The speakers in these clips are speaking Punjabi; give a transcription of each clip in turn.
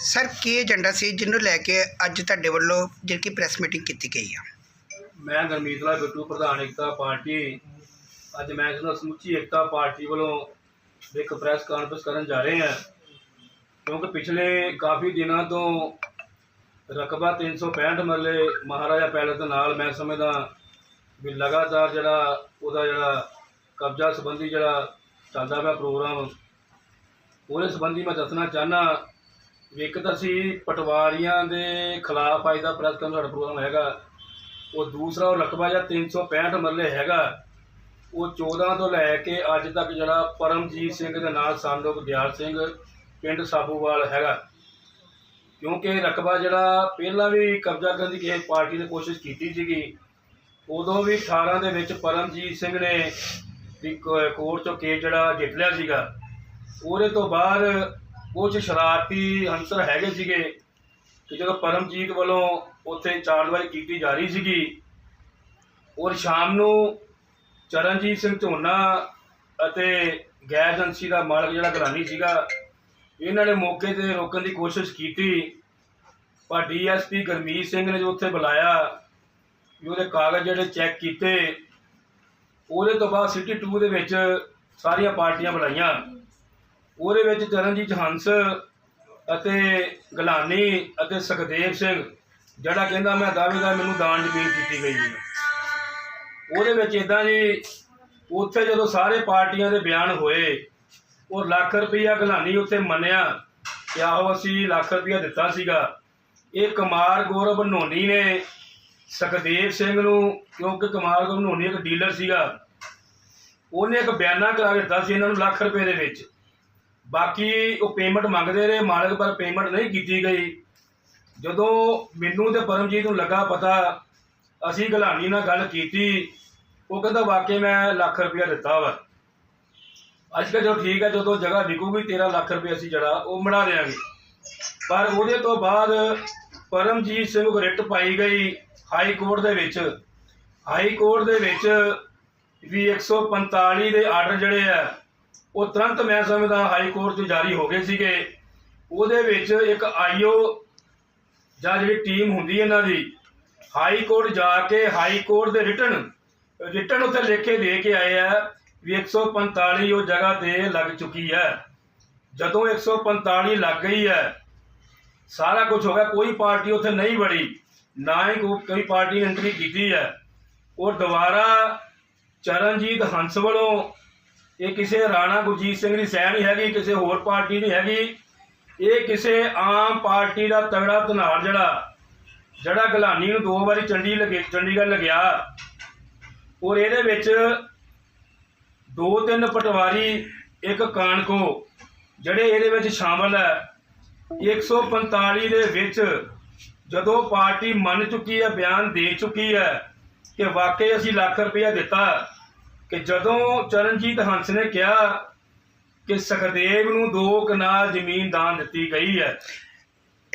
ਸਰ, ਕੀ ਏਜੰਡਾ ਸੀ ਜਿਹਨੂੰ ਲੈ ਕੇ ਅੱਜ ਤੁਹਾਡੇ ਵੱਲੋਂ ਜਿਹੜੀ ਕਿ ਪ੍ਰੈਸ ਮੀਟਿੰਗ ਕੀਤੀ ਗਈ ਆ? ਮੈਂ ਗਰਮੀਤ ਲਾਲ ਬਿੱਟੂ, ਪ੍ਰਧਾਨ ਏਕਤਾ ਪਾਰਟੀ। ਅੱਜ ਮੈਂ ਕਹਿੰਦਾ ਸਮੁੱਚੀ ਏਕਤਾ ਪਾਰਟੀ ਵੱਲੋਂ ਇੱਕ ਪ੍ਰੈਸ ਕਾਨਫਰੰਸ ਕਰਨ ਜਾ ਰਹੇ ਹਾਂ। ਕਿਉਂਕਿ ਪਿਛਲੇ ਕਾਫੀ ਦਿਨਾਂ ਤੋਂ ਰਕਬਾ 365 ਮਰਲੇ ਮਹਾਰਾਜਾ ਪੈਲਸ ਦੇ ਨਾਲ ਮੈਂ ਸਮਝਦਾ ਵੀ ਲਗਾਤਾਰ ਜਿਹੜਾ ਉਹਦਾ ਜਿਹੜਾ ਕਬਜ਼ਾ ਸੰਬੰਧੀ ਜਿਹੜਾ ਚੱਲਦਾ ਪਿਆ ਪ੍ਰੋਗਰਾਮ, ਉਹਦੇ ਸੰਬੰਧੀ ਮੈਂ ਦੱਸਣਾ ਚਾਹਨਾ ਇੱਕ ਤਾਂ ਸੀ ਪਟਵਾਰੀਆਂ ਦੇ ਖਿਲਾਫ ਅੱਜ ਦਾ ਪ੍ਰੈਸ ਕਾਨਫਰੰਸ ਸਾਡਾ ਪ੍ਰੋਗਰਾਮ ਹੈਗਾ। ਉਹ ਦੂਸਰਾ ਉਹ ਰਕਬਾ ਜਿਹੜਾ 365 ਮਰਲੇ ਹੈਗਾ। ਉਹ 14 ਤੋਂ ਲੈ ਕੇ ਅੱਜ ਤੱਕ ਜਿਹੜਾ ਪਰਮਜੀਤ ਸਿੰਘ ਦੇ ਨਾਲ ਸਾਨੂੰ ਦਿਆਲ ਸਿੰਘ ਪਿੰਡ ਸਾਬੂਵਾਲ ਹੈਗਾ। ਕਿਉਂਕਿ ਰਕਬਾ ਜਿਹੜਾ ਪਹਿਲਾਂ ਵੀ ਕਬਜ਼ਾ ਕਰਨ ਦੀ ਕਿਸੇ ਪਾਰਟੀ ਨੇ ਕੋਸ਼ਿਸ਼ ਕੀਤੀ ਸੀਗੀ, ਉਦੋਂ ਵੀ 18 ਦੇ ਵਿੱਚ ਪਰਮਜੀਤ ਸਿੰਘ ਨੇ ਕੋਰਟ ਚੋਂ ਕੇਸ ਜਿਹੜਾ ਜਿੱਤ ਲਿਆ ਸੀਗਾ। ਉਹਦੇ ਤੋਂ ਬਾਅਦ ਕੁਝ ਸ਼ਰਾਰਤੀ ਹੰਸਰ ਹੈਗੇ ਸੀਗੇ ਕਿ ਜਦੋਂ ਪਰਮਜੀਤ ਵੱਲੋਂ ਉੱਥੇ ਚਾਰਦਵਾਈ ਕੀਤੀ ਜਾ ਰਹੀ ਸੀਗੀ ਔਰ ਸ਼ਾਮ ਨੂੰ ਚਰਨਜੀਤ ਸਿੰਘ ਝੋਨਾ ਅਤੇ ਗੈਸ ਏਜੰਸੀ ਦਾ ਮਾਲਕ ਜਿਹੜਾ ਗਰਾਨੀ ਸੀਗਾ, ਇਹਨਾਂ ਨੇ ਮੌਕੇ ਤੇ ਰੋਕਣ ਦੀ ਕੋਸ਼ਿਸ਼ ਕੀਤੀ। ਪਰ ਡੀਐਸਪੀ ਗਰਮੀਤ ਸਿੰਘ ਨੇ ਜੋ ਉੱਥੇ ਬੁਲਾਇਆ ਵੀ ਉਹਦੇ ਕਾਗਜ਼ ਜਿਹੜੇ ਚੈੱਕ ਕੀਤੇ, ਉਹਦੇ ਤੋਂ ਬਾਅਦ ਸਿਟੀ 2 ਦੇ ਵਿੱਚ ਸਾਰੀਆਂ ਪਾਰਟੀਆਂ ਬੁਲਾਈਆਂ। ਉਹਦੇ ਵਿੱਚ ਚਰਨਜੀਤ ਹੰਸ ਅਤੇ ਗਲਾਨੀ ਅਤੇ ਸੁਖਦੇਵ ਸਿੰਘ, ਜਿਹੜਾ ਕਹਿੰਦਾ ਮੈਂ ਦਾਅਵੇਦਾਰ ਮੈਨੂੰ ਦਾਨ ਜ਼ਮੀਨ ਕੀਤੀ ਗਈ ਹੈ ਉਹਦੇ ਵਿੱਚ ਇਦਾਂ ਜੀ, ਉੱਥੇ ਜਦੋਂ ਸਾਰੇ ਪਾਰਟੀਆਂ ਦੇ ਬਿਆਨ ਹੋਏ, ਉਹ ਲੱਖ ਰੁਪਈਆ ਗਲਾਨੀ ਉੱਥੇ ਮੰਨਿਆ ਕਿ ਆਹੋ ਅਸੀਂ ਲੱਖ ਰੁਪਈਆ ਦਿੱਤਾ ਸੀਗਾ। ਇਹ ਕੁਮਾਰ ਗੌਰਵ ਨੋਨੀ ਨੇ ਸੁਖਦੇਵ ਸਿੰਘ ਨੂੰ, ਕਿਉਂਕਿ ਕੁਮਾਰ ਗੌਰਵ ਨੋਨੀ ਇੱਕ ਡੀਲਰ ਸੀਗਾ, ਉਹਨੇ ਇੱਕ ਬਿਆਨਾ ਕਰਾ ਕੇ ਦਿੱਤਾ ਸੀ ਇਹਨਾਂ ਨੂੰ ਲੱਖ ਰੁਪਏ ਦੇ ਵਿੱਚ। ਬਾਕੀ ਉਹ ਪੇਮੈਂਟ ਮੰਗਦੇ ਰਹੇ, ਮਾਲਕ ਪਰ ਪੇਮੈਂਟ ਨਹੀਂ ਕੀਤੀ ਗਈ। ਜਦੋਂ ਮੈਨੂੰ ਤੇ ਪਰਮਜੀਤ ਨੂੰ ਲੱਗਾ ਪਤਾ, ਅਸੀਂ ਗਲਾਨੀ ਨਾਲ ਗੱਲ ਕੀਤੀ, ਉਹ ਕਹਿੰਦਾ ਵਾਕਈ ਮੈਂ ਲੱਖ ਰੁਪਇਆ ਦਿੱਤਾ ਵਾ। ਅੱਜ ਕੱਲ੍ਹ ਜੋ ਠੀਕ ਹੈ ਜਦੋਂ ਜਗ੍ਹਾ ਵਿਕੂਗੀ 13 ਲੱਖ ਰੁਪਏ ਅਸੀਂ ਜਿਹੜਾ ਉਹ ਮੜਾ ਦੇਾਂਗੇ ਪਰ ਉਹਦੇ ਤੋਂ ਬਾਅਦ ਪਰਮਜੀਤ ਸਿੰਘ ਨੂੰ ਰਿਟ ਪਾਈ ਗਈ ਹਾਈ ਕੋਰਟ ਦੇ ਵਿੱਚ। ਹਾਈ ਕੋਰਟ ਦੇ ਵਿੱਚ ਵੀ 145 ਦੇ ਆਰਡਰ ਜਿਹੜੇ ਆ ਉਹ ਤੁਰੰਤ ਮੈਂ ਸਮਝਦਾ ਹਾਈ ਕੋਰਟ ਤੋਂ ਜਾਰੀ ਹੋ ਗਏ ਸੀਗੇ। ਉਹਦੇ ਵਿੱਚ ਇੱਕ ਆਈਓ ਜਾਂ ਜਿਹੜੀ ਟੀਮ ਹੁੰਦੀ ਹੈ ਇਹਨਾਂ ਦੀ ਹਾਈ ਕੋਰਟ ਜਾ ਕੇ ਹਾਈ ਕੋਰਟ ਦੇ ਰਿਟਨ ਰਿਟਨ ਉੱਥੇ ਲਿਖ ਕੇ ਦੇ ਕੇ ਆਏ ਆ ਵੀ 145 ਉਹ ਜਗ੍ਹਾ ਤੇ ਲੱਗ ਚੁੱਕੀ ਹੈ। ਜਦੋਂ 145 ਲੱਗ ਗਈ ਹੈ, ਸਾਰਾ ਕੁਝ ਹੋ ਗਿਆ, ਕੋਈ ਪਾਰਟੀ ਉੱਥੇ ਨਹੀਂ ਵੜੀ ਨਾ ਹੀ ਕੋਈ ਪਾਰਟੀ ਐਂਟਰੀ ਕੀਤੀ ਹੈ। ਉਹ ਦੁਬਾਰਾ ਚਰਨਜੀਤ ਹੰਸ ਵੱਲੋਂ ਇਹ ਕਿਸੇ ਰਾਣਾ ਗੁਰਜੀਤ ਸਿੰਘ ਦੀ ਸਹਿ ਨਹੀਂ ਹੈਗੀ, ਕਿਸੇ ਹੋਰ ਪਾਰਟੀ ਨਹੀਂ ਹੈਗੀ। ਇਹ ਕਿਸੇ ਆਮ ਪਾਰਟੀ ਦਾ ਤਗੜਾ ਧਨਾਰ ਜਿਹੜਾ ਜਿਹੜਾ ਗਲਾਨੀ ਨੂੰ ਦੋ ਵਾਰੀ ਚੰਡੀ ਲਗੇ, ਚੰਡੀਗੜ੍ਹ ਲਗਿਆ। ਔਰ ਇਹਦੇ ਵਿੱਚ ਦੋ ਤਿੰਨ ਪਟਵਾਰੀ, ਇੱਕ ਕਾਨਕੋ, ਜਿਹੜੇ ਇਹਦੇ ਵਿੱਚ ਸ਼ਾਮਲ ਹੈ। 145 ਦੇ ਵਿੱਚ ਜਦੋਂ ਪਾਰਟੀ ਮੰਨ ਚੁੱਕੀ ਹੈ, ਬਿਆਨ ਦੇ ਚੁੱਕੀ ਹੈ ਕਿ ਵਾਕਈ ਅਸੀਂ ਲੱਖ ਰੁਪਇਆ ਦਿੱਤਾ ਕਿ ਜਦੋਂ ਚਰਨਜੀਤ ਹੰਸ ਨੇ ਕਿਹਾ ਕਿ ਸੁਖਦੇਵ ਨੂੰ ਦੋ ਕਨਾਲ ਜ਼ਮੀਨ ਦਾਨ ਦਿੱਤੀ ਗਈ ਹੈ।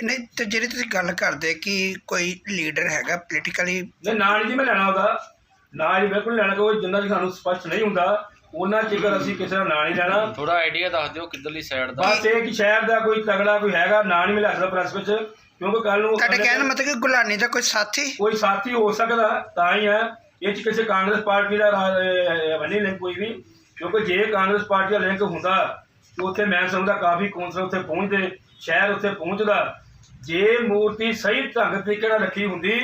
ਨਹੀਂ ਤੇ ਜਿਹੜੀ ਤੁਸੀਂ ਗੱਲ ਕਰਦੇ ਕਿ ਕੋਈ ਲੀਡਰ ਹੈਗਾ ਪੋਲੀਟੀਕਲੀ ਨਹੀਂ ਨਾਲ ਜੀ ਮੈਂ ਲੈਣਾ ਉਹਦਾ। ਨਾਲ ਹੀ ਬਿਲਕੁਲ ਲੈਣਾ ਕੋਈ ਜਿੰਨਾ ਚਿਰ ਸਾਨੂੰ ਸਪਸ਼ਟ ਨਹੀਂ ਹੁੰਦਾ ਉਹਨਾਂ ਚਿਕਰ ਅਸੀਂ ਕਿਸੇ ਦਾ ਨਾਂ ਨਹੀਂ ਲੈਣਾ। ਥੋੜਾ ਆਈਡੀਆ ਦੱਸ ਦਿਓ ਕਿੱਧਰਲੀ ਸਾਈਡ ਦਾ। ਬਸ ਇਹ ਕਿ ਸ਼ਹਿਰ ਦਾ ਕੋਈ ਤਗੜਾ ਕੋਈ ਹੈਗਾ ਨਾਂ ਨਹੀਂ ਮੈਂ ਲੈ ਸਕਦਾ ਪ੍ਰੈਸ ਵਿੱਚ ਕਿਉਂਕਿ ਕੱਲ ਨੂੰ ਤੁਹਾਡੇ ਕਹਿਣ ਦਾ ਮਤਲਬ ਕਿ ਗੁਲਾਨੀ ਦਾ ਕੋਈ ਸਾਥੀ? ਕੋਈ ਸਾਥੀ ਹੋ ਸਕਦਾ ਤਾਂ ਹੀ ਹੈ। ਇਹ ਚ ਕਿਸੇ ਕਾਂਗਰਸ ਪਾਰਟੀ ਦਾ ਨਹੀਂ ਲਿੰਕ ਕੋਈ ਵੀ, ਕਿਉਂਕਿ ਜੇ ਕਾਂਗਰਸ ਪਾਰਟੀ ਦਾ ਲਿੰਕ ਹੁੰਦਾ, ਤਾਂ ਉੱਥੇ ਮੈਂ ਸਮਝਦਾ ਕਾਫੀ ਕੌਂਸਲਰ ਉੱਥੇ ਪਹੁੰਚਦੇ, ਸ਼ਹਿਰ ਉੱਥੇ ਪਹੁੰਚਦਾ, ਜੇ ਮੂਰਤੀ ਸਹੀ ਢੰਗ ਤਰੀਕੇ ਨਾਲ ਰੱਖੀ ਹੁੰਦੀ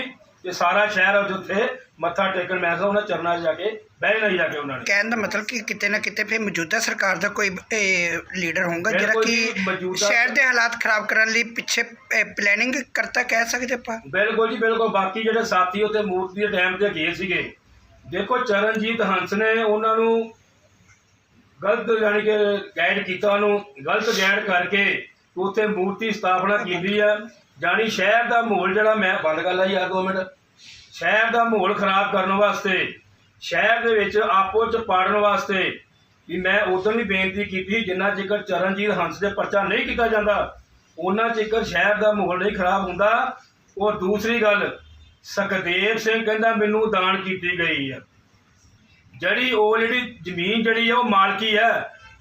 ਤੇ ਸਾਰਾ ਸ਼ਹਿਰ ਅੱਜ ਉੱਥੇ ਮੱਥਾ ਟੇਕਣ ਮੈਂ ਸਮਝਦਾ ਉਹਨਾਂ ਚਰਨਾਂ 'ਚ ਜਾ ਕੇ ਬਹਿ ਨਹੀਂ ਜਾ ਕੇ ਉਹਨਾਂ ਨੇ। ਕਹਿਣ ਦਾ ਮਤਲਬ ਕਿ ਕਿਤੇ ਨਾ ਕਿਤੇ ਫਿਰ ਮੌਜੂਦਾ ਸਰਕਾਰ ਦਾ ਕੋਈ ਲੀਡਰ ਹੋਊਗਾ ਜਿਹੜਾ ਬਿਲਕੁਲ ਕਿ ਮੌਜੂਦਾ- ਸ਼ਹਿਰ ਦੇ ਹਾਲਾਤ ਖਰਾਬ ਕਰਨ ਲਈ ਪਿੱਛੇ ਪਲੈਨਿੰਗ ਕਰਤਾ ਕਹਿ ਸਕਦੇ ਆਪਾਂ? ਬਿਲਕੁਲ ਜੀ ਬਿਲਕੁਲ। ਬਾਕੀ ਜਿਹੜੇ ਸਾਥੀ ਉੱਥੇ ਮੂਰਤੀ ਦੇ ਟਾਈਮ ਤੇ ਗਏ ਸੀਗੇ ਦੇਖੋ ਚਰਨਜੀਤ ਹੰਸ ਨੇ ਉਹਨਾਂ ਨੂੰ ਗਲਤ ਯਾਨੀ ਕਿ ਗਾਈਡ ਕੀਤਾ ਉਹਨੂੰ ਗਲਤ ਗਾਈਡ ਕਰਕੇ ਉੱਥੇ ਮੂਰਤੀ ਸਥਾਪਨਾ ਕੀਤੀ ਹੈ ਜਾਨੀ ਸ਼ਹਿਰ ਦਾ ਮਾਹੌਲ ਜਿਹੜਾ, ਮੈਂ ਬੰਦ ਕਰ ਲਾ ਯਾਰ ਦੋ ਮਿੰਟ। ਸ਼ਹਿਰ ਦਾ ਮਾਹੌਲ ਖਰਾਬ ਕਰਨ ਵਾਸਤੇ, ਸ਼ਹਿਰ ਦੇ ਵਿੱਚ ਆਪੋ ਚ ਪਾੜਨ ਵਾਸਤੇ ਵੀ ਮੈਂ ਉਦੋਂ ਵੀ ਬੇਨਤੀ ਕੀਤੀ, ਜਿੰਨਾ ਚਿਕਰ ਚਰਨਜੀਤ ਹੰਸ ਦੇ ਪਰਚਾ ਨਹੀਂ ਕੀਤਾ ਜਾਂਦਾ ਉਹਨਾਂ ਚਿਕਰ ਸ਼ਹਿਰ ਦਾ ਮਾਹੌਲ ਨਹੀਂ ਖਰਾਬ ਹੁੰਦਾ। ਔਰ ਦੂਸਰੀ ਗੱਲ, ਸੁਖਦੇਵ ਸਿੰਘ ਕਹਿੰਦਾ ਮੈਨੂੰ ਦਾਨ ਕੀਤੀ ਗਈ ਹੈ ਜਿਹੜੀ ਆਲਰੇਡੀ ਜ਼ਮੀਨ ਜਿਹੜੀ ਹੈ ਉਹ ਮਾਲਕੀ ਹੈ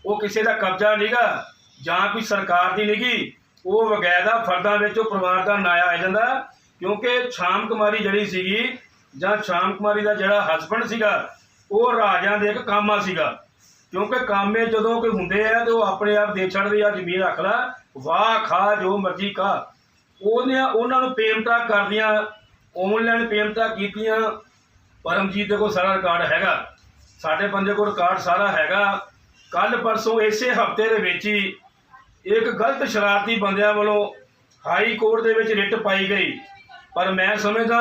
ਉਹ ਕਿਸੇ ਦਾ ਕਬਜ਼ਾ ਨਹੀਂਗਾ ਜਾਂ ਕੋਈ ਸਰਕਾਰ ਦੀ ਨਹੀਂਗੀ ਉਹ ਵਗੈਦਾ ਫਰਦਾਂ ਵਿੱਚ ਉਹ ਪਰਿਵਾਰ ਦਾ ਨਾਇਆ ਆ ਜਾਂਦਾ, ਕਿਉਂਕਿ ਸ਼ਾਮ ਕੁਮਾਰੀ ਜਿਹੜੀ ਸੀਗੀ, ਜਾਂ ਸ਼ਾਮ ਕੁਮਾਰੀ ਦਾ ਜਿਹੜਾ ਹਸਬੰਡ ਸੀਗਾ, ਉਹ ਰਾਜਿਆਂ ਦੇ ਇੱਕ ਕਾਮਾ ਸੀਗਾ। ਕਿਉਂਕਿ ਕਾਮੇ ਜਦੋਂ ਕੋਈ ਹੁੰਦੇ ਆ ਤੇ ਉਹ ਆਪਣੇ ਆਪ ਦੇ ਛੱਡਦੇ ਆ ਜ਼ਮੀਨ ਰੱਖ ਲੈ, ਵਾਹ ਖਾ, ਜੋ ਮਰਜ਼ੀ ਖਾ। ਉਹਨੇ ਉਹਨਾਂ ਨੂੰ ਪੇਮੈਂਟਾਂ ਕਰਦੀਆਂ ਆਨਲਾਈਨ ਪੇਮੈਂਟਾਂ ਕੀਤੀਆਂ। ਪਰਮਜੀਤ ਦੇ ਕੋਲ ਸਾਰਾ ਰਿਕਾਰਡ ਹੈਗਾ। ਸਾਡੇ ਬੰਦੇ ਕੋਲ ਰਿਕਾਰਡ ਸਾਰਾ ਹੈਗਾ। ਕੱਲ ਪਰਸੋਂ ਇਸੇ ਹਫ਼ਤੇ ਦੇ ਵਿੱਚ ਹੀ ਇੱਕ ਗਲਤ ਸ਼ਰਾਰਤੀ ਬੰਦਿਆਂ ਵੱਲੋਂ ਹਾਈ ਕੋਰਟ ਦੇ ਵਿੱਚ ਰਿਟ ਪਾਈ ਗਈ। ਪਰ ਮੈਂ ਸਮਝਦਾ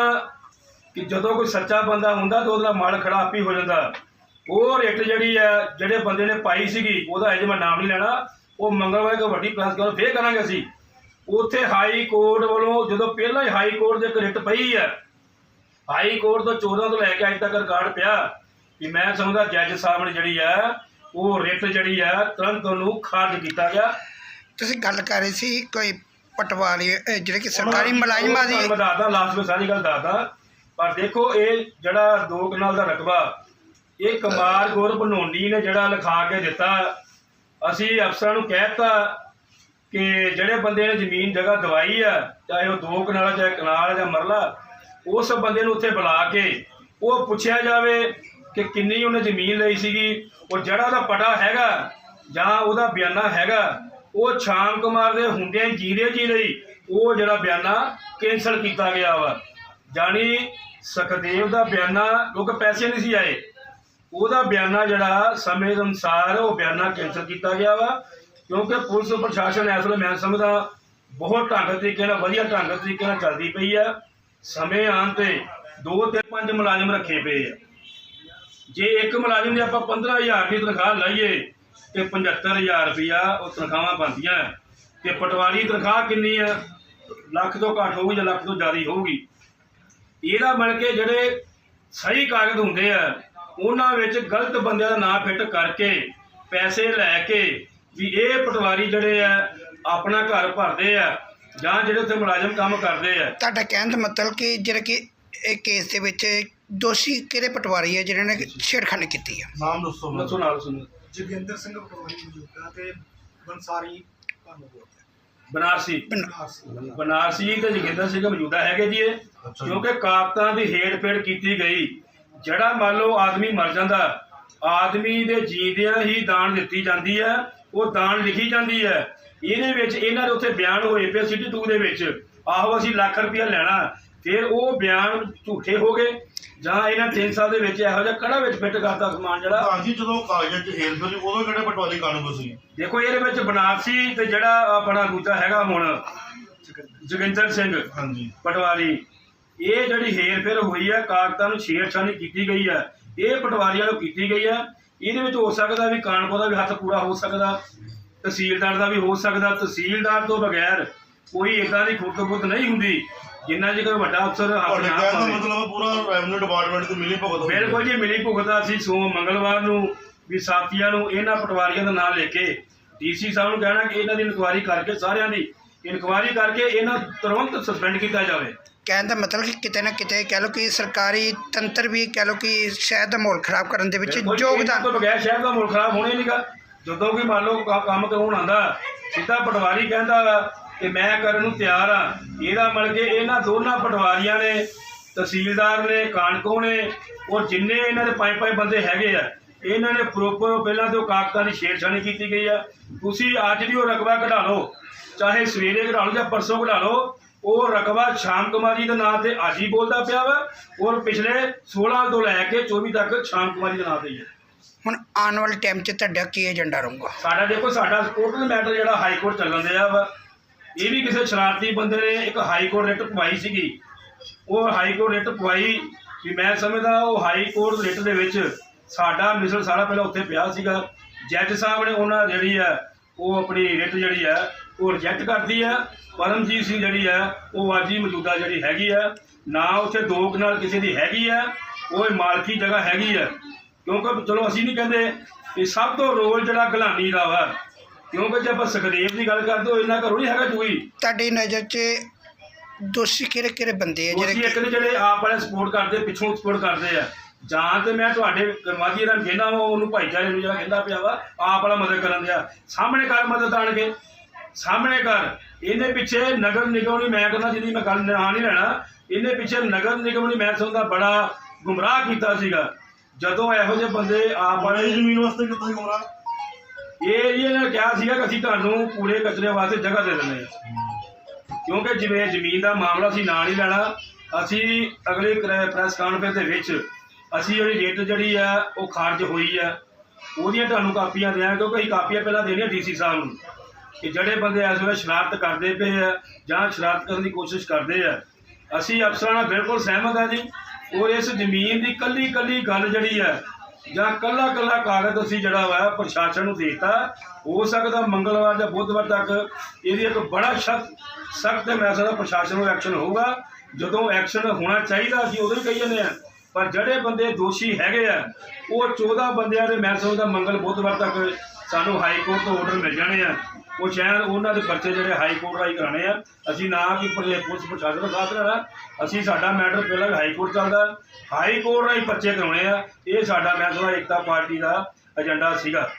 ਕਿ ਜਦੋਂ ਕੋਈ ਸੱਚਾ ਬੰਦਾ ਹੁੰਦਾ ਤਾਂ ਉਹਦਾ ਮਨ ਖੜਾ ਆਪੀ ਹੋ ਜਾਂਦਾ। ਉਹ ਰਿਟ ਜਿਹੜੀ ਹੈ, ਜਿਹੜੇ ਬੰਦੇ ਨੇ ਪਾਈ ਸੀਗੀ, ਉਹਦਾ ਅਜੇ ਮੈਂ ਨਾਮ ਨਹੀਂ ਲੈਣਾ। ਉਹ ਮੰਗਲਵਾਰ ਇੱਕ ਵੱਡੀ ਕਲਾਸ ਕਰ ਫੇਰ ਕਰਾਂਗੇ ਅਸੀਂ। ਉੱਥੇ ਹਾਈ ਕੋਰਟ ਵੱਲੋਂ ਜਦੋਂ ਪਹਿਲਾਂ ਹੀ ਹਾਈ ਕੋਰਟ ਦੇ ਇੱਕ ਰਿਟ ਪਈ ਹੈ, ਹਾਈ ਕੋਰਟ ਤੋਂ 14 ਤੋਂ ਲੈ ਕੇ ਅੱਜ ਤੱਕ ਰਿਕਾਰਡ ਪਿਆ ਕਿ ਮੈਂ ਸਮਝਦਾ ਜੱਜ ਸਾਹਿਬ ਨੇ ਜਿਹੜੀ ਹੈ, ਉਹ ਰਿਟ ਜਿਹੜੀ ਹੈ, ਤੁਰੰਤ ਉਹਨੂੰ ਖਾਰਜ ਕੀਤਾ ਗਿਆ। ਤੁਸੀਂ ਗੱਲ ਕਰ ਰਹੇ ਸੀ ਕੋਈ ਪਟਵਾਰੀ ਅਹ ਜਿਹੜੇ ਕਿ ਸਰਕਾਰੀ ਮੁਲਾਜ਼ਮਾਂ ਦੀ ਮੈਂ ਦੱਸਦਾ ਲਾਸਟ ਵਿੱਚ ਸਾਰੀ ਗੱਲ ਦੱਸਦਾ ਪਰ ਦੇਖੋ ਇਹ ਜਿਹੜਾ ਦੋ ਕਨਾਲ ਦਾ ਰਕਬਾ ਇਹ ਕਮਾਰ ਗੁਰ ਬਨੋਨੀ ਨੇ ਜਿਹੜਾ ਲਿਖਾ ਕੇ ਦਿੱਤਾ। ਅਸੀਂ ਅਫਸਰਾਂ ਨੂੰ ਕਹਿਤਾ ਕਿ ਜਿਹੜੇ ਬੰਦੇ ਨੇ ਜ਼ਮੀਨ ਜਗ੍ਹਾ ਦਵਾਈ ਆ ਚਾਹੇ ਉਹ ਦੋ ਕਨਾਲ ਚਾਹੇ ਕਨਾਲ ਜਾਂ ਮਰਲਾ ਉਸ ਬੰਦੇ ਨੂੰ ਉੱਥੇ ਬੁਲਾ ਕੇ ਉਹ ਪੁੱਛਿਆ ਜਾਵੇ ਕਿ ਕਿੰਨੀ ਉਹਨੇ ਜ਼ਮੀਨ ਲਈ ਸੀਗੀ। ਉਹ ਜਿਹੜਾ ਉਹਦਾ ਪਟਾ ਹੈਗਾ ਜਾਂ ਉਹਦਾ ਬਿਆਨਾ ਹੈਗਾ ਉਹ ਸ਼ਾਮ ਕੁਮਾਰ ਦੇ ਹੁੰਦਿਆਂ ਹੀ ਜੀਰੇ ਜੀ ਲਈ ਉਹ ਜਿਹੜਾ ਬਿਆਨਾ ਕੈਂਸਲ ਕੀਤਾ ਗਿਆ ਵਾ। ਜਾਣੀ ਸੁਖਦੇਵ ਦਾ ਬਿਆਨਾ, ਕਿਉਂਕਿ ਪੈਸੇ ਨਹੀਂ ਸੀ ਆਏ। ਉਹਦਾ ਬਿਆਨਾ ਜਿਹੜਾ ਸਮੇਂ ਦੇ ਅਨੁਸਾਰ ਉਹ ਬਿਆਨਾ ਕੈਂਸਲ ਕੀਤਾ ਗਿਆ ਵਾ। ਕਿਉਂਕਿ ਪੁਲਿਸ ਪ੍ਰਸ਼ਾਸਨ ਇਸ ਵੇਲੇ ਮੈਂ ਸਮਝਦਾ ਬਹੁਤ ਢੰਗ ਤਰੀਕੇ ਨਾਲ, ਵਧੀਆ ਢੰਗ ਤਰੀਕੇ ਨਾਲ ਚੱਲਦੀ ਪਈ ਆ। ਸਮੇਂ ਆਉਣ ਤੇ ਦੋ ਤੇ ਪੰਜ ਮੁਲਾਜ਼ਮ ਰੱਖੇ ਪਏ ਆ। ਜੇ ਇੱਕ ਮੁਲਾਜ਼ਮ ਦੀ ਆਪਾਂ 15000 ਦੀ ਤਨਖਾਹ ਲਾਈਏ ਤੇ 75000 ਰੁਪਇਆ ਉਹ ਤਨਖਾਹਾਂ ਬਣਦੀਆਂ ਤੇ ਪਟਵਾਰੀ ਤਨਖਾਹ ਕਿੰਨੀ ਆ ਲੱਖ ਤੋਂ ਘੱਟ ਹੋਊਗੀ ਜਾਂ ਲੱਖ ਤੋਂ ਜ਼ਿਆਦਾ ਹੋਊਗੀ? ਇਹਦਾ ਮਿਲ ਕੇ ਜਿਹੜੇ ਸਹੀ ਕਾਗਜ਼ ਹੁੰਦੇ ਆ ਉਹਨਾਂ ਵਿੱਚ ਗਲਤ ਬੰਦਿਆਂ ਦਾ ਨਾਮ ਫਿੱਟ ਕਰਕੇ ਪੈਸੇ ਲੈ ਕੇ ਵੀ ਇਹ ਪਟਵਾਰੀ ਜਿਹੜੇ ਆ ਆਪਣਾ ਘਰ ਭਰਦੇ ਆ ਜਾਂ ਜਿਹੜੇ ਉੱਥੇ ਮੁਲਾਜ਼ਮ ਕੰਮ ਕਰਦੇ ਆ। ਤੁਹਾਡਾ ਕਹਿਣ ਦਾ ਮਤਲਬ ਕਿ ਜਿਹੜਾ ਕਿ ਇਹ ਕੇਸ ਦੇ ਵਿੱਚ ਦੋਸ਼ੀ ਕਿਹੜੇ ਪਟਵਾਰੀ ਹੈ ਜਿਨ੍ਹਾਂ ਨੇ ਛੇੜਖਾਨੀ ਕੀਤੀ ਹੈ ਨਾਮ ਦੱਸੋ ਦੱਸੋ ਨਾਲ ਸੁਣੋ ਜੋਗਿੰਦਰ ਸਿੰਘ ਪਟਵਾਰੀ ਮੌਜੂਦਾ ਤੇ ਬੰਸਾਰੀ ਭਾਨੂਪੁਰ ਬਨਾਰਸੀ। ਬਨ- ਬਨਾਰਸੀ ਤੇ ਜੋਗਿੰਦਰ ਸਿੰਘ ਮੌਜੂਦਾ ਹੈਗੇ ਜੀ ਇਹ। ਕਿਉਂਕਿ ਕਾਪਤਾਂ ਦੀ ਹੇੜ-ਫੇੜ ਕੀਤੀ ਗਈ। ਜਿਹੜਾ ਮੰਨ ਲਓ ਆਦਮੀ ਮਰ ਜਾਂਦਾ ਆਦਮੀ ਦੇ ਜੀਂਦਿਆਂ ਹੀ ਦਾਨ ਦਿੱਤੀ ਜਾਂਦੀ ਹੈ ਉਹ ਦਾਨ ਲਿਖੀ ਜਾਂਦੀ ਹੈ। ਇਹਦੇ ਵਿੱਚ ਇਹਨਾਂ ਦੇ ਉੱਥੇ ਬਿਆਨ ਹੋਏ ਪਏ ਸਿਟੀ 2 ਦੇ ਵਿੱਚ। ਆਹੋ ਅਸੀਂ ਲੱਖ ਰੁਪਇਆ ਲੈਣਾ। ਫਿਰ ਉਹ ਬਿਆਨ ਝੂਠੇ ਹੋ ਗਏ ਜਾਂ ਇਹਨਾਂ 3 ਸਾਲ ਦੇ ਵਿੱਚ ਇਹੋ ਜਿਹਾ ਕੜਾ ਵਿੱਚ ਫਿੱਟ ਕਰਤਾ ਸਮਾਨ ਜਿਹੜਾ। ਪ੍ਰਧਾਨ ਜੀ ਜਦੋਂ ਕਾਗਜ਼ਾਂ 'ਚ ਹੇਰ ਫੇਰ ਉਦੋਂ ਕਿਹੜੇ ਪਟਵਾਰੀ ਕਾਨੂੰਨ ਸੀ? ਦੇਖੋ ਇਹਦੇ ਵਿੱਚ ਬਨਾਰਸੀ ਤੇ ਜਿਹੜਾ ਆਪਣਾ ਦੂਜਾ ਹੈਗਾ ਹੁਣ ਜੋਗਿੰਦਰ ਸਿੰਘ ਹਾਂਜੀ। ਪਟਵਾਰੀ ਇਹ ਜਿਹੜੀ ਹੇਰ ਫੇਰ ਹੋਈ ਹੈ ਕਾਗਜ਼ਾਂ ਨੂੰ ਛੇੜਛਾਣੀ ਕੀਤੀ ਗਈ ਹੈ। ਇਹ ਪਟਵਾਰੀਆਂ ਨੂੰ ਕੀਤੀ ਗਈ ਹੈ। ਇਹਦੇ ਵਿੱਚ ਹੋ ਸਕਦਾ ਵੀ ਕਾਨਪੁਰ ਦਾ ਵੀ ਹੱਥ ਪੂਰਾ ਹੋ ਸਕਦਾ ਤਹਿਸੀਲਦਾਰ ਦਾ ਵੀ ਹੋ ਸਕਦਾ। ਤਹਿਸੀਲਦਾਰ ਤੋਂ ਬਗੈਰ ਕੋਈ ਇਦਾਂ ਦੀ ਖੁਰਦ ਨਹੀਂ ਹੁੰਦੀ। ਜਿੰਨਾ ਜੇ ਕੋਈ ਵੱਡਾ ਅਫਸਰ ਹੱਥ ਤੁਹਾਡੇ ਨਾ ਕਹਿਣ ਦਾ ਪਾਵੇ ਮਤਲਬ ਪੂਰਾ ਰੈਵਨਿਊ ਡਿਪਾਰਟਮੈਂਟ ਦੀ ਮਿਲੀ ਭਗਤ। ਬਿਲਕੁਲ ਜੀ ਮਿਲੀ ਭੁਗਤਾ ਸੀ ਸੋ ਮੰਗਲਵਾਰ ਨੂੰ ਵੀ ਸਾਥੀਆਂ ਨੂੰ ਇਹਨਾਂ ਪਟਵਾਰੀਆਂ ਦਾ ਨਾਮ ਲੈ ਕੇ ਡੀਸੀ ਸਾਹਿਬ ਨੂੰ ਕਹਿਣਾ ਕਿ ਇਹਨਾਂ ਦੀ ਇਨਕੁਆਇਰੀ ਕਰਕੇ ਸਾਰਿਆਂ ਦੀ ਇਨਕੁਆਇਰੀ ਕਰਕੇ ਇਹਨਾਂ ਤੁਰੰਤ ਸਸਪੈਂਡ ਕੀਤਾ ਜਾਵੇ। ਕਹਿਣ ਦਾ ਮਤਲਬ ਕਿ ਕਿਤੇ ਨਾ ਕਿਤੇ ਕਹਿ ਲਓ ਕਿ ਸਰਕਾਰੀ ਤੰਤਰ ਵੀ ਕਹਿ ਲਓ ਕਿ ਸ਼ਹਿਰ ਦਾ ਮਾਹੌਲ ਖਰਾਬ ਕਰਨ ਦੇ ਵਿੱਚ ਬਿਲਕੁਲ ਜੀ, ਇਹਨਾਂ ਯੋਗਦਾਨ ਤੋਂ ਬਗੈਰ ਸ਼ਹਿਰ ਦਾ ਮੁਲਕ ਖਰਾਬ ਹੋਣਾ ਹੀ ਨਹੀਂਗਾ ਜਦੋਂ ਕੋਈ ਮੰਨ ਲਓ ਕ- ਕੰਮ ਕਰਾਉਣ ਆਂਦਾ ਸਿੱਧਾ ਪਟਵਾਰੀ ਕਹਿੰਦਾ ਵਾ ਕਿ ਮੈਂ ਕਰਨ ਨੂੰ ਤਿਆਰ ਆ ਇਹਦਾ ਮਿਲ ਕੇ ਇਹਨਾਂ ਦੋਨਾਂ ਪਟਵਾਰੀਆਂ ਨੇ ਤਹਿਸੀਲਦਾਰ ਨੇ ਕਾਨਕੋ ਨੇ ਔਰ ਜਿੰਨੇ ਇਹਨਾਂ ਦੇ ਪੰਜ ਪੰਜ ਬੰਦੇ ਹੈਗੇ ਆ ਇਹਨਾਂ ਨੇ ਪ੍ਰੋਪਰ ਪਹਿਲਾਂ ਤੋਂ ਕਾਗਜ਼ਾਂ ਦੀ ਛੇੜਛਾਣੀ ਕੀਤੀ ਗਈ ਆ। ਤੁਸੀਂ ਅੱਜ ਵੀ ਉਹ ਰਕਬਾ ਕਢਾ ਲਓ ਚਾਹੇ ਸਵੇਰੇ ਕਢਾ ਲਓ ਜਾਂ ਪਰਸੋਂ ਕਢਾ ਲਓ ਉਹ ਰਕਬਾ ਸ਼ਾਮ ਕੁਮਾਰੀ ਦੇ ਨਾਂ ਤੇ ਅੱਜ ਹੀ ਬੋਲਦਾ ਪਿਆ ਵਾ ਔਰ ਪਿਛਲੇ 16 ਤੋਂ ਲੈ ਕੇ 24 ਤੱਕ ਸ਼ਾਮ ਕੁਮਾਰੀ ਦੇ ਨਾਂ ਤੇ ਹੀ ਹੈ ਹੁਣ ਆਉਣ ਵਾਲੇ ਟਾਈਮ 'ਚ ਤੁਹਾਡਾ ਕੀ ਏਜੰਡਾ ਰਹੂਗਾ? ਸਾਡਾ ਦੇਖੋ ਸਾਡਾ ਟੋਟਲ ਮੈਟਰ ਜਿਹੜਾ ਹਾਈ ਕੋਰਟ ਚੱਲਣ ਦਿਆ ਵਾ। ਇਹ ਵੀ ਕਿਸੇ ਸ਼ਰਾਰਤੀ ਬੰਦੇ ਨੇ ਇੱਕ ਹਾਈ ਕੋਰਟ ਰਿਟ ਪਵਾਈ ਸੀਗੀ। ਉਹ ਹਾਈ ਕੋਰਟ ਰਿਟ ਪਵਾਈ ਵੀ ਮੈਂ ਸਮਝਦਾ ਉਹ ਹਾਈ ਕੋਰਟ ਰਿਟ ਦੇ ਵਿੱਚ ਸਾਡਾ ਮਿਸਲ ਸਾਰਾ ਪਹਿਲਾਂ ਉੱਥੇ ਪਿਆ ਸੀਗਾ। ਜੱਜ ਸਾਹਿਬ ਨੇ ਉਹਨਾਂ ਜਿਹੜੀ ਹੈ, ਉਹ ਆਪਣੀ ਰਿਟ ਜਿਹੜੀ ਹੈ, ਉਹ ਰਿਜੈਕਟ ਕਰਦੀ ਹੈ। ਪਰਮਜੀਤ ਸਿੰਘ ਜਿਹੜੀ ਹੈ, ਉਹ ਅੱਜ ਹੀ ਮੌਜੂਦਾ ਜਿਹੜੀ ਹੈਗੀ ਹੈ, ਨਾ ਉੱਥੇ ਦੋ ਕਨਾਲ ਕਿਸੇ ਦੀ ਹੈਗੀ ਹੈ, ਉਹ ਇਹ ਮਾਲਕੀ ਜਗ੍ਹਾ ਹੈਗੀ ਹੈ। ਕਿਉਂਕਿ ਚਲੋ ਅਸੀਂ ਨਹੀਂ ਕਹਿੰਦੇ ਕਿ ਸਭ ਤੋਂ ਰੋਲ ਜਿਹੜਾ ਗਲਾਨੀ ਦਾ ਵਾ ਕਿਉਂਕਿ ਜੇ ਆਪਾਂ ਸੁਖਦੇਵ ਦੀ ਗੱਲ ਕਰਦੇ ਹੋ ਇਹਨਾਂ ਘਰੋਂ ਨਹੀਂ ਹੈਗਾ ਕੋਈ? ਤੁਹਾਡੀ ਨਜ਼ਰ 'ਚ ਦੋਸ਼ੀ ਕਿਹੜੇ ਕਿਹੜੇ ਬੰਦੇ ਆ ਦੋਸ਼ੀ ਜਿਹੜੇ ਇੱਕ ਨੇ ਜਿਹੜੇ ਆਪ ਵਾਲੇ ਸਪੋਰਟ ਕਰਦੇ ਪਿੱਛੋਂ ਸਪੋਰਟ ਕਰਦੇ ਆ। ਜਾਂ ਤੇ ਮੈਂ ਤੁਹਾਡੇ ਕਰਵਾਜੀ ਨਾਲ ਕਹਿੰਦਾ ਵਾ ਉਹਨੂੰ ਭਾਈਚਾਰੇ ਨੂੰ ਜਿਹੜਾ ਕਹਿੰਦਾ ਪਿਆ ਵਾ ਆਪ ਵਾਲਾ ਮਦਦ ਕਰਨ ਦਿਆ। ਸਾਹਮਣੇ ਕਰ ਮਦਦ ਆਣ ਕੇ ਸਾਹਮਣੇ ਕਰ। ਇਹਨੇ ਪਿੱਛੇ ਨਗਰ ਨਿਗਮ ਨੇ ਮੈਂ ਕਹਿੰਦਾ ਜਿਹਦੀ ਮੈਂ ਗੱਲ ਨਾਂ ਨਹੀਂ ਲੈਣਾ ਇਹਨੇ ਪਿੱਛੇ ਨਗਰ ਨਿਗਮ ਨੇ ਮੈਂ ਸਮਝਦਾ ਬੜਾ ਗੁੰਮਰਾਹ ਕੀਤਾ ਸੀਗਾ। ਜਦੋਂ ਇਹੋ ਜਿਹੇ ਬੰਦੇ ਆਪ ਵਾਲੇ ਜ਼ਮੀਨ ਵਾਸਤੇ ਕਿੱਦਾਂ ਗੁੰਮਰਾਹ। ਇਹ ਜੀ ਇਹਨੇ ਕਿਹਾ ਸੀਗਾ ਕਿ ਅਸੀਂ ਤੁਹਾਨੂੰ ਕੂੜੇ ਕਚਰੇ ਵਾਸਤੇ ਜਗ੍ਹਾ ਦੇ ਦਿੰਦੇ ਹਾਂ। ਕਿਉਂਕਿ ਜਿਵੇਂ ਜ਼ਮੀਨ ਦਾ ਮਾਮਲਾ ਅਸੀਂ ਨਾਂ ਨਹੀਂ ਲੈਣਾ, ਅਸੀਂ ਅਗਲੇ ਪ੍ਰੈਸ ਕਾਨਫਰੰਸ ਦੇ ਵਿੱਚ ਅਸੀਂ ਜਿਹੜੀ ਰੇਟ ਜਿਹੜੀ ਆ, ਉਹ ਖਾਰਜ ਹੋਈ ਆ। ਉਹਦੀਆਂ ਤੁਹਾਨੂੰ ਕਾਪੀਆਂ ਦਿਆਂ, ਕਿਉਂਕਿ ਅਸੀਂ ਕਾਪੀਆਂ ਪਹਿਲਾਂ ਦੇਣੀਆਂ ਡੀਸੀ ਸਾਹਿਬ ਨੂੰ ਕਿ ਜਿਹੜੇ ਬੰਦੇ ਇਸ ਵੇਲੇ ਸ਼ਰਾਰਤ ਕਰਦੇ ਪਏ ਆ ਜਾਂ ਸ਼ਰਾਰਤ ਕਰਨ ਦੀ ਕੋਸ਼ਿਸ਼ ਕਰਦੇ ਆ, ਅਸੀਂ ਅਫਸਰਾਂ ਨਾਲ ਬਿਲਕੁਲ ਸਹਿਮਤ ਆ ਜੀ। ਔਰ ਇਸ ਜ਼ਮੀਨ ਦੀ ਕੱਲੀ ਕੱਲੀ ਗੱਲ ਜਿਹੜੀ ਆ ਜਾਂ ਕੱਲਾ ਕੱਲਾ ਕਾਗਜ਼ ਅਸੀਂ ਜਿਹੜਾ ਵਾ ਪ੍ਰਸ਼ਾਸਨ ਨੂੰ ਦੇਤਾ, ਹੋ ਸਕਦਾ ਮੰਗਲਵਾਰ ਜਾਂ ਬੁੱਧਵਾਰ ਤੱਕ ਇਹਦੀ ਇੱਕ ਬੜਾ ਸਖਤ ਸਖਤ ਮੈਂ ਸਮਝਦਾ ਪ੍ਰਸ਼ਾਸਨ ਨੂੰ ਐਕਸ਼ਨ ਹੋਊਗਾ। ਜਦੋਂ ਐਕਸ਼ਨ ਹੋਣਾ ਚਾਹੀਦਾ, ਅਸੀਂ ਉਦੋਂ ਹੀ ਕਹੀ ਜਾਂਦੇ ਆ ਪਰ ਜਿਹੜੇ ਬੰਦੇ ਦੋਸ਼ੀ ਹੈਗੇ ਆ, ਉਹ 14 ਬੰਦਿਆਂ ਦੇ ਮੈਂ ਸਮਝਦਾ ਮੰਗਲ, ਬੁੱਧਵਾਰ ਤੱਕ ਸਾਨੂੰ ਹਾਈ ਕੋਰਟ ਤੋਂ ਆਰਡਰ ਮਿਲ ਜਾਣੇ ਆ। ਉਹ ਸ਼ਾਇਦ ਉਹਨਾਂ ਦੇ ਪਰਚੇ ਜਿਹੜੇ ਹਾਈ ਕੋਰਟ ਰਾਹੀਂ ਕਰਾਣੇ ਆ। ਅਸੀਂ ਨਾ ਕਿ ਪੁਲਿਸ ਪ੍ਰਸ਼ਾਸਨ ਦਾ ਸਾਥ ਲੈਣਾ। ਅਸੀਂ ਸਾਡਾ ਮੈਟਰ ਪਹਿਲਾਂ ਹਾਈ ਕੋਰਟ ਚੱਲਦਾ। ਹਾਈ ਕੋਰਟ ਰਾਹੀਂ ਪਰਚੇ ਕਰਾਉਣੇ ਆ। ਇਹ ਸਾਡਾ ਮੈਂ ਸਮਝਦਾ ਏਕਤਾ ਪਾਰਟੀ ਦਾ ਏਜੰਡਾ ਸੀਗਾ।